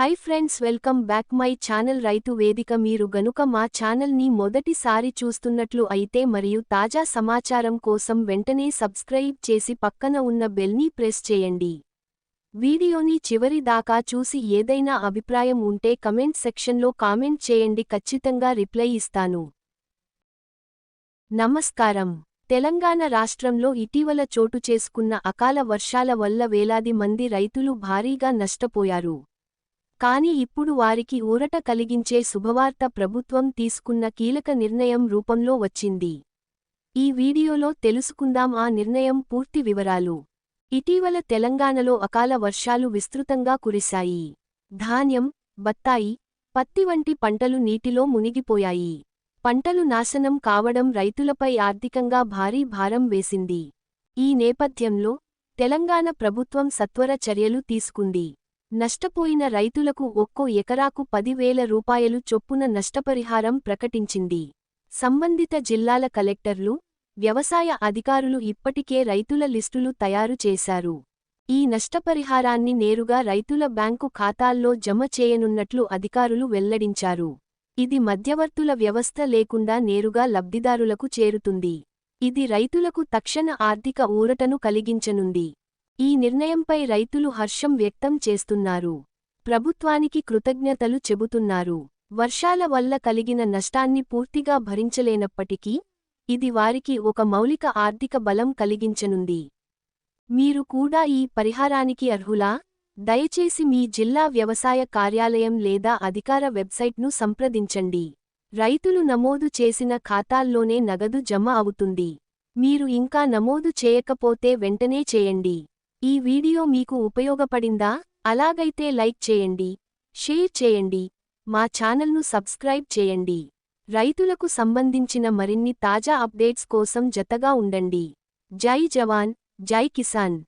Hi friends welcome back my channel Rythu Vedika మీరు గనుక మా ఛానల్ని మొదటిసారి చూస్తున్నట్లు అయితే మరియు తాజా సమాచారం కోసం వెంటనే సబ్స్క్రైబ్ చేసి పక్కన ఉన్న బెల్ని ప్రెస్ చేయండి. వీడియోని చివరి దాకా చూసి ఏదైనా అభిప్రాయం ఉంటే కమెంట్ సెక్షన్లో కామెంట్ చేయండి. ఖచ్చితంగా రిప్లై ఇస్తాను. నమస్కారం. తెలంగాణ రాష్ట్రంలో ఇటీవల చోటు చేసుకున్న అకాల వర్షాల వల్ల వేలాది మంది రైతులు భారీగా నష్టపోయారు. కాని ఇప్పుడు వారికి ఊరట కలిగించే శుభవార్త ప్రభుత్వం తీసుకున్న కీలక నిర్ణయం రూపంలో వచ్చింది. ఈ వీడియోలో తెలుసుకుందాం ఆ నిర్ణయం పూర్తి వివరాలు. ఇటీవల తెలంగాణలో అకాల వర్షాలు విస్తృతంగా కురిశాయి. ధాన్యం బత్తాయి పత్తి వంటి పంటలు నీటిలో మునిగిపోయాయి. పంటలు నాశనం కావడం రైతులపై ఆర్థికంగా భారీ భారం వేసింది. ఈ నేపథ్యంలో తెలంగాణ ప్రభుత్వం సత్వర చర్యలు తీసుకుంది. నష్టపోయిన రైతులకు ఒక్కో ఎకరాకు పదివేల రూపాయలు చొప్పున నష్టపరిహారం ప్రకటించింది. సంబంధిత జిల్లాల కలెక్టర్లు వ్యవసాయ అధికారులు ఇప్పటికే రైతుల లిస్టులు తయారు చేశారు. ఈ నష్టపరిహారాన్ని నేరుగా రైతుల బ్యాంకు ఖాతాల్లో జమ చేయనున్నట్లు అధికారులు వెల్లడించారు. ఇది మధ్యవర్తుల వ్యవస్థ లేకుండా నేరుగా లబ్ధిదారులకు చేరుతుంది. ఇది రైతులకు తక్షణ ఆర్థిక ఊరటను కలిగించనుంది. ఈ నిర్ణయంపై రైతులు హర్షం వ్యక్తం చేస్తున్నారు. ప్రభుత్వానికి కృతజ్ఞతలు చెబుతున్నారు. వర్షాల వల్ల కలిగిన నష్టాన్ని పూర్తిగా భరించలేనప్పటికీ ఇది వారికి ఒక మౌలిక ఆర్థిక బలం కలిగించనుంది. మీరు కూడా ఈ పరిహారానికి అర్హులా? దయచేసి మీ జిల్లా వ్యవసాయ కార్యాలయం లేదా అధికార వెబ్సైట్ను సంప్రదించండి. రైతులు నమోదు చేసిన ఖాతాల్లోనే నగదు జమ అవుతుంది. మీరు ఇంకా నమోదు చేయకపోతే వెంటనే చేయండి. ఈ వీడియో మీకు ఉపయోగపడిందా? అలాగైతే లైక్ చేయండి షేర్ చేయండి మా ఛానల్ను సబ్స్క్రైబ్ చేయండి. రైతులకు సంబంధించిన మరిన్ని తాజా అప్డేట్స్ కోసం జతగా ఉండండి. జై జవాన్ జై కిసాన్.